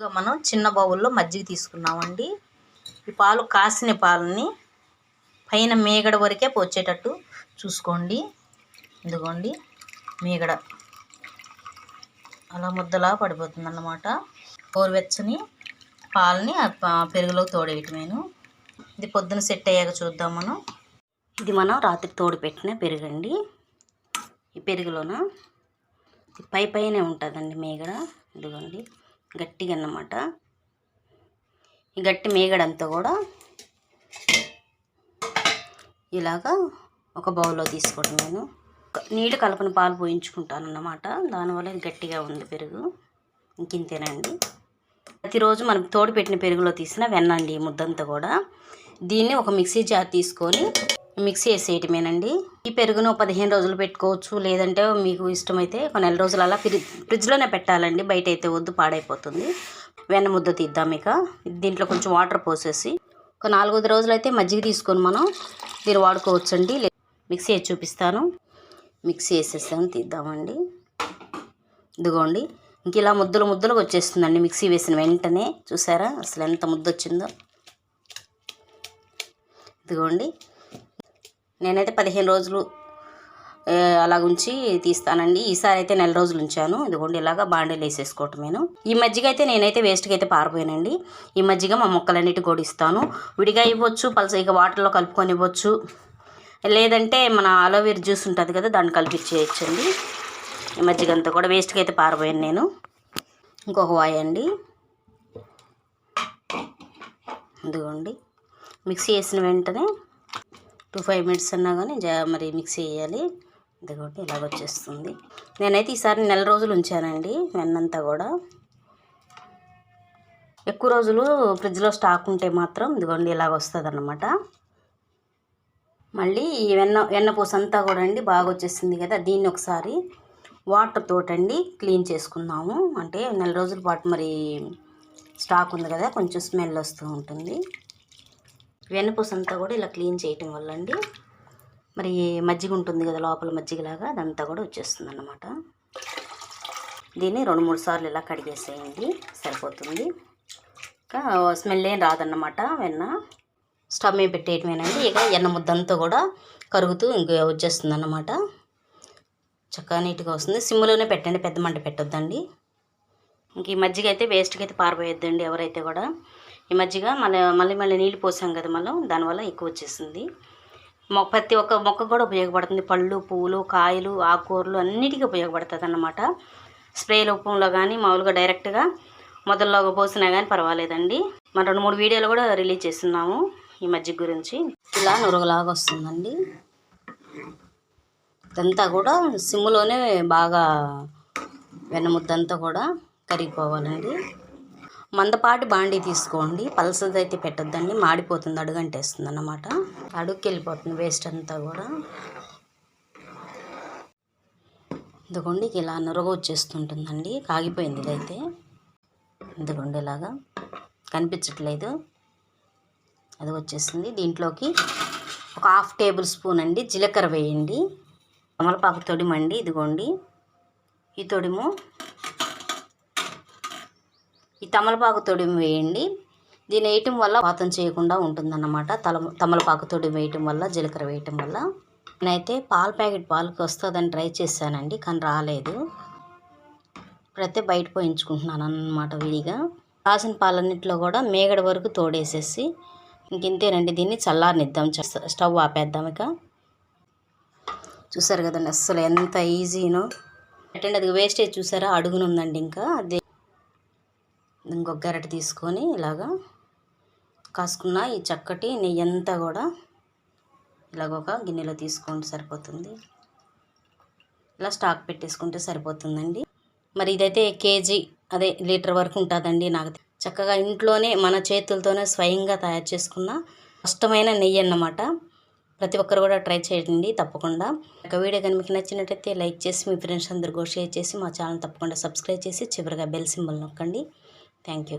మనం చిన్న బౌల్లో మజ్జిగ తీసుకున్నామండి. ఈ పాలు కాసిన పాలని పైన మేగడ వరకే పోచేటట్టు చూసుకోండి. ఇదిగోండి మీగడ. అలా ముద్దలా పడిపోతుంది అన్నమాట గోరువెచ్చని పాలని పెరుగులోకి తోడేయటమేను ఇది పొద్దున సెట్ అయ్యాక చూద్దాం మనం. ఇది మనం రాత్రి తోడు పెట్టిన పెరుగండి. ఈ పెరుగులోన ఇది పై పైనే ఉంటుందండి మేగడ. ఇదిగోండి. గట్టిగా అన్నమాట ఈ గట్టి మేగడంతా కూడా ఇలాగా ఒక బౌల్లో తీసుకోవడం నేను. నీళ్ళు కలపని పాలు పోయించుకుంటాను అన్నమాట దానివల్ల ఇది గట్టిగా ఉంది పెరుగు. ఇంకింతేనండి. ప్రతిరోజు మనం తోడు పెట్టిన పెరుగులో తీసిన వెన్నండి ఈ ముద్దంతా కూడా. దీన్ని ఒక మిక్సీ జార్ తీసుకొని మిక్సీ వేసేయటమేనండి ఈ పెరుగును పదిహేను రోజులు పెట్టుకోవచ్చు. లేదంటే మీకు ఇష్టమైతే ఒక నెల రోజులు అలా ఫ్రిడ్జ్ ఫ్రిడ్జ్లోనే పెట్టాలండి. బయట అయితే వద్దు పాడైపోతుంది. వెన్న ముద్ద తీద్దాం ఇక. దీంట్లో కొంచెం వాటర్ పోసేసి ఒక నాలుగైదు రోజులు అయితే మజ్జిగ తీసుకొని మనం దీన్ని వాడుకోవచ్చండి. మిక్సీ వేసి చూపిస్తాను. మిక్సీ వేసేసాను తీద్దామండి. ఇదిగోండి. ఇంక ఇలా ముద్దలు ముద్దలకు వచ్చేస్తుందండి మిక్సీ వేసిన వెంటనే. చూసారా? అసలు ఎంత ముద్ద వచ్చిందో ఇదిగోండి. నేనైతే పదిహేను రోజులు ఆ, అలా ఉంచి తీస్తానండి. ఈసారి అయితే నెల రోజులు ఉంచాను. ఇదిగోండి ఇలాగా బాండీలు వేసేసుకోవటమేను ఈ మజ్జిగ అయితే నేనైతే వేస్ట్కి అయితే పారిపోయానండి. ఈ మజ్జిగ మా మొక్కలన్నిటి కూడా ఇస్తాను. విడిగా ఇవ్వచ్చు పలస ఇక వాటర్లో కలుపుకొని ఇవ్వచ్చు. లేదంటే మన అలోవేర్ జ్యూస్ ఉంటుంది కదా దాన్ని కలిపించేయచ్చండి ఈ మజ్జిగ అంతా కూడా వేస్ట్కి అయితే పారిపోయాను నేను. ఇంకొక వాయి అండి. ఇదిగోండి మిక్సీ వేసిన వెంటనే టూ ఫైవ్ మినిట్స్ అన్నా కానీ జా మరి మిక్స్ వేయాలి ఇదిగోండి ఇలాగ వచ్చేస్తుంది. నేనైతే ఈసారి నెల రోజులు ఉంచానండి వెన్నంతా కూడా. ఎక్కువ రోజులు ఫ్రిడ్జ్లో స్టాక్ ఉంటే మాత్రం ఇదిగోండి ఇలాగ వస్తుంది అన్నమాట మళ్ళీ ఈ వెన్న వెన్నపూస అంతా కూడా అండి బాగా వచ్చేసింది కదా దీన్ని ఒకసారి వాటర్ తోటండి క్లీన్ చేసుకుందాము. అంటే నెల రోజుల పాటు మరి స్టాక్ ఉంది కదా కొంచెం స్మెల్ వస్తూ ఉంటుంది. వెన్నపూస అంతా కూడా ఇలా క్లీన్ చేయటం వల్ల అండి మరి మజ్జిగ ఉంటుంది కదా లోపల మజ్జిగలాగా అదంతా కూడా వచ్చేస్తుంది అన్నమాట దీన్ని రెండు మూడు సార్లు ఇలా కడిగేసేయండి సరిపోతుంది. ఇంకా స్మెల్ ఏం రాదన్నమాట వెన్న. స్టవ్ మీద పెట్టేయటమేనండి. ఇక ఎన్న ముద్దంతా కూడా కరుగుతూ ఇంక వచ్చేస్తుంది అన్నమాట చక్కగా నీట్గా వస్తుంది. సిమ్లోనే పెట్టండి పెద్ద మంట పెట్టొద్దండి. ఇంక ఈ మజ్జిగ అయితే వేస్ట్కి అయితే పారిపోయొద్దండి ఎవరైతే కూడా. ఈ మధ్యగా మళ్ళీ మళ్ళీ మళ్ళీ నీళ్ళు పోసాం కదా మనం దానివల్ల ఎక్కువ వచ్చేసింది. మొక్క ప్రతి ఒక్క మొక్క కూడా ఉపయోగపడుతుంది. పళ్ళు పువ్వులు కాయలు ఆకుకూరలు అన్నిటికీ ఉపయోగపడుతుంది అన్నమాట స్ప్రే రూపంలో కానీ మామూలుగా డైరెక్ట్గా మొదల్లో పోసినా కానీ పర్వాలేదండి. మన రెండు మూడు వీడియోలు కూడా రిలీజ్ చేస్తున్నాము ఈ మధ్య గురించి. ఇలా నురుగులాగా వస్తుందండి. ఇదంతా కూడా సిమ్లోనే బాగా వెన్నముద్దంతా కూడా కరిగిపోవాలండి. మందపాటి బాండీ తీసుకోండి. పలసది అయితే పెట్టొద్దండి. మాడిపోతుంది. అడుగంటేస్తుంది అన్నమాట అడుగుకి వెళ్ళిపోతుంది వేస్ట్ అంతా కూడా. ఇదిగోండి ఇలా నురగ వచ్చేస్తుంటుందండి. కాగిపోయింది ఇదైతే. ఇదిగోండి ఇలాగా. కనిపించట్లేదు. అది వచ్చేసింది దీంట్లోకి ఒక హాఫ్ టేబుల్ స్పూన్ అండి జీలకర్ర వేయండి. తమలపాకు తొడిమండి. ఇదిగోండి. ఈ తొడిము ఈ తమలపాకు తొడిమి వేయండి. దీన్ని వేయటం వల్ల వాతం చేయకుండా ఉంటుందన్నమాట. తల తమలపాకు తొడిమి వేయటం వల్ల జీలకర్ర వేయటం వల్ల. నేనైతే పాల ప్యాకెట్ పాలకి వస్తుందని ట్రై చేశానండి కానీ రాలేదు. ఇప్పుడైతే బయట పోయించుకుంటున్నాను అన్నమాట విడిగా. కాసిన పాలన్నింటిలో కూడా మేగడ వరకు తోడేసేసి ఇంకింతేనండి దీన్ని చల్లారనిద్దాం. స్టవ్ ఆపేద్దాం ఇక. చూసారు కదండి అస్సలు ఎంత ఈజీనో. అటెండ్ అది వేస్టేజ్ చూసారా? అడుగునుందండి ఇంకా. అదే ఇంకొక గరిట తీసుకొని ఇలాగా కాసుకున్న ఈ చక్కటి నెయ్యి అంతా కూడా ఇలాగ ఒక గిన్నెలో తీసుకోండి సరిపోతుంది. ఇలా స్టాక్ పెట్టేసుకుంటే సరిపోతుందండి. మరి ఇదైతే కేజీ అదే లీటర్ వరకు ఉంటుందండి నాకు చక్కగా ఇంట్లోనే మన చేతులతోనే స్వయంగా తయారు చేసుకున్న కష్టమైన నెయ్యి అన్నమాట. ప్రతి ఒక్కరు కూడా ట్రై చేయండి తప్పకుండా. ఒక వీడియో కనుక మీకు నచ్చినట్టయితే లైక్ చేసి మీ ఫ్రెండ్స్ అందరికీ షేర్ చేసి మా ఛానల్ తప్పకుండా సబ్స్క్రైబ్ చేసి చివరిగా బెల్ సింబల్ నొక్కండి. Thank you